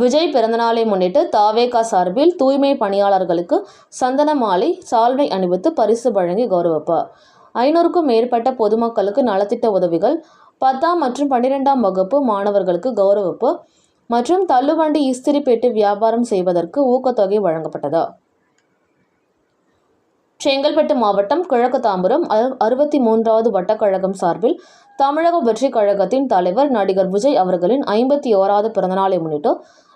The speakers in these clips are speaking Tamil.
விஜய் பிறந்தநாளை முன்னிட்டு தாவேகா சார்பில் தூய்மை பணியாளர்களுக்கு சந்தன மாலை சால்வை அணிவித்து பரிசு வழங்கி கௌரவிப்பு. ஐநூறுக்கும் மேற்பட்ட பொதுமக்களுக்கு நலத்திட்ட உதவிகள். பத்தாம் மற்றும் பன்னிரெண்டாம் வகுப்பு மாணவர்களுக்கு கௌரவிப்பு. மற்றும் தள்ளுவண்டி இஸ்திரி பெட்டி வியாபாரம் செய்வதற்கு ஊக்கத்தொகை வழங்கப்பட்டது. செங்கல்பட்டு மாவட்டம் கிழக்கு தாம்பரம் அறுபத்தி மூன்றாவது வட்டக்கழகம் சார்பில் தமிழக வெற்றி கழகத்தின் தலைவர் நடிகர் விஜய் அவர்களின் ஐம்பத்தி ஓராவது பிறந்தநாளை முன்னிட்டு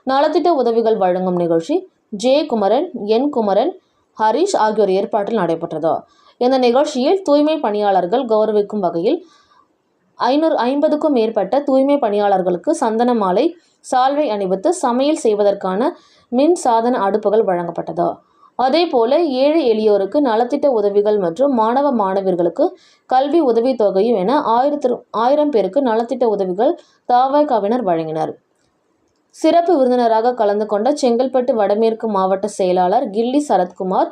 நலத்திட்ட உதவிகள் வழங்கும் நிகழ்ச்சி ஜே குமரன் என் குமரன் ஹரிஷ் ஆகியோர் ஏற்பாட்டில் நடைபெற்றது. இந்த நிகழ்ச்சியில் தூய்மை பணியாளர்கள் கௌரவிக்கும் வகையில் ஐநூறு ஐம்பதுக்கும் மேற்பட்ட தூய்மை பணியாளர்களுக்கு சந்தன மாலை சால்வை அணிவித்து சமையல் செய்வதற்கான மின் சாதன அடுப்புகள் வழங்கப்பட்டது. அதே போல ஏழை எளியோருக்கு நலத்திட்ட உதவிகள் மற்றும் மாணவ மாணவியர்களுக்கு கல்வி உதவித்தொகையும் என ஆயிரத்து ஆயிரம் பேருக்கு நலத்திட்ட உதவிகள் தாவகாவினர் வழங்கினர். சிறப்பு விருந்தினராக கலந்து கொண்ட செங்கல்பட்டு வடமேற்கு மாவட்ட செயலாளர் கில்லி சரத்குமார்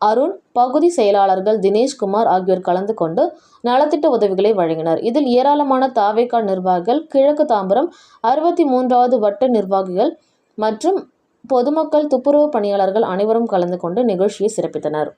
அருண் பகுதி செயலாளர்கள் தினேஷ்குமார் ஆகியோர் கலந்து கொண்டு நலத்திட்ட உதவிகளை வழங்கினர். இதில் ஏராளமான தாவேகா நிர்வாகிகள் கிழக்கு தாம்பரம் அறுபத்தி மூன்றாவது வட்ட நிர்வாகிகள் மற்றும் பொதுமக்கள் துப்புரவு பணியாளர்கள் அனைவரும் கலந்து கொண்டு நிகழ்ச்சியை சிறப்பித்தனர்